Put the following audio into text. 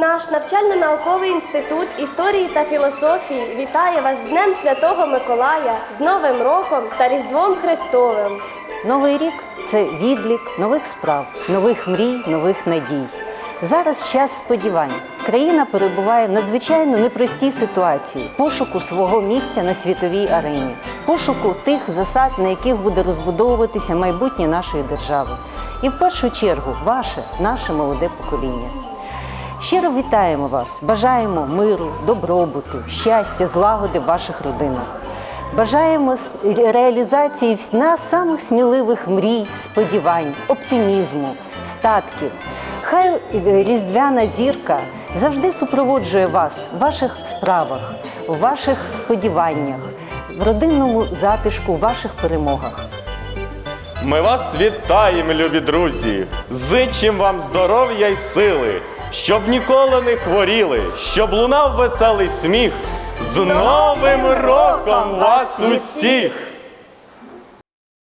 наш навчально-науковий інститут історії та філософії вітає вас з Днем Святого Миколая, з Новим роком та Різдвом Христовим. Новий рік це відлік нових справ, нових мрій, нових надій. Зараз час сподівань. Країна перебуває в надзвичайно непростій ситуації пошуку свого місця на світовій арені, пошуку тих засад, на яких буде розбудовуватися майбутнє нашої держави. І в першу чергу ваше, наше молоде покоління. Щиро вітаємо вас, бажаємо миру, добробуту, щастя, злагоди в ваших родинах. Бажаємо реалізації нас самих сміливих мрій, сподівань, оптимізму, статків. Хай е, різдвяна зірка завжди супроводжує вас в ваших справах, в ваших сподіваннях, в родинному затишку, в ваших перемогах. Ми вас вітаємо, любі друзі! Зичим вам здоров'я й сили, щоб ніколи не хворіли, щоб лунав веселий сміх. З Новим роком вас усіх!